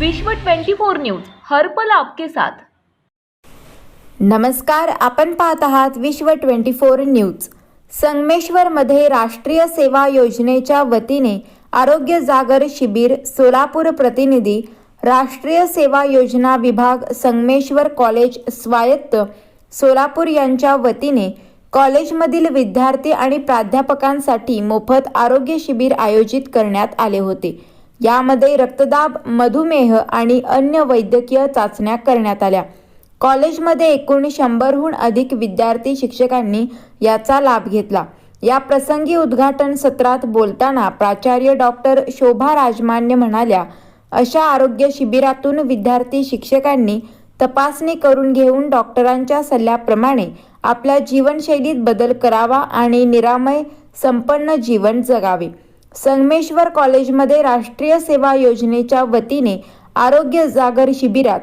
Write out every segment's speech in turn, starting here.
विश्व 24 न्यूज हर्पल आपके साथ. नमस्कार आपण पाहत आहात विश्व 24 न्यूज. संगमेश्वरमध्ये राष्ट्रीय सेवा योजनेच्या वतीने आरोग्य जागर शिबिर सोलापूर प्रतिनिधी राष्ट्रीय सेवा योजना विभाग संगमेश्वर कॉलेज स्वायत्त सोलापूर यांच्या वतीने कॉलेजमधील विद्यार्थी आणि प्राध्यापकांसाठी मोफत आरोग्य शिबिर आयोजित करण्यात आले होते. यामध्ये रक्तदाब मधुमेह आणि अन्य वैद्यकीय चाचण्या करण्यात आल्या. कॉलेजमध्ये एकूण शंभरहून अधिक विद्यार्थी शिक्षकांनी याचा लाभ घेतला. या प्रसंगी उद्घाटन सत्रात बोलताना प्राचार्य डॉक्टर शोभा राजमान्य म्हणाल्या अशा आरोग्य शिबिरातून विद्यार्थी शिक्षकांनी तपासणी करून घेऊन डॉक्टरांच्या सल्ल्याप्रमाणे आपल्या जीवनशैलीत बदल करावा आणि निरामय संपन्न जीवन जगावे. संगमेश्वर कॉलेजमध्ये राष्ट्रीय सेवा योजनेच्या वतीने आरोग्य जागर शिबिरात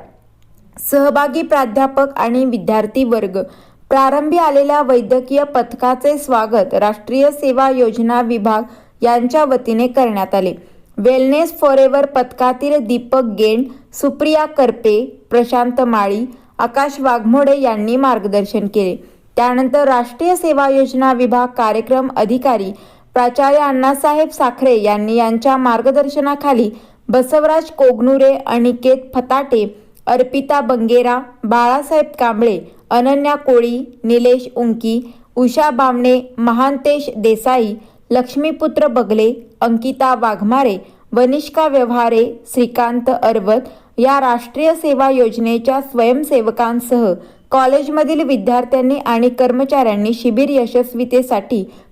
सहभागी प्राध्यापक आणि विद्यार्थी वर्ग प्रारंभी आलेल्या वैद्यकीय पथकाचे स्वागत राष्ट्रीय सेवा योजना विभाग यांच्या वतीने करण्यात आले. वेलनेस फॉरेवर पथकातील दीपक गेंड सुप्रिया करपे प्रशांत माळी आकाश वाघमोडे यांनी मार्गदर्शन केले. त्यानंतर राष्ट्रीय सेवा योजना विभाग कार्यक्रम अधिकारी प्राचार्य अण्णासाहेब साखरे यांनी यांच्या मार्गदर्शनाखाली बसवराज कोगनुरे अनिकेत फताटे अर्पिता बंगेरा बाळासाहेब कांबळे अनन्या कोळी निलेश उंकी उषा बामणे महांतेश देसाई लक्ष्मीपुत्र बगले अंकिता वाघमारे वनिष्का व्यवहारे श्रीकांत अर्वत या राष्ट्रीय सेवा योजनेच्या स्वयंसेवकांसह कॉलेजमधील विद्यार्थ्यांनी आणि कर्मचाऱ्यांनी शिबिर यशस्वीतेसाठी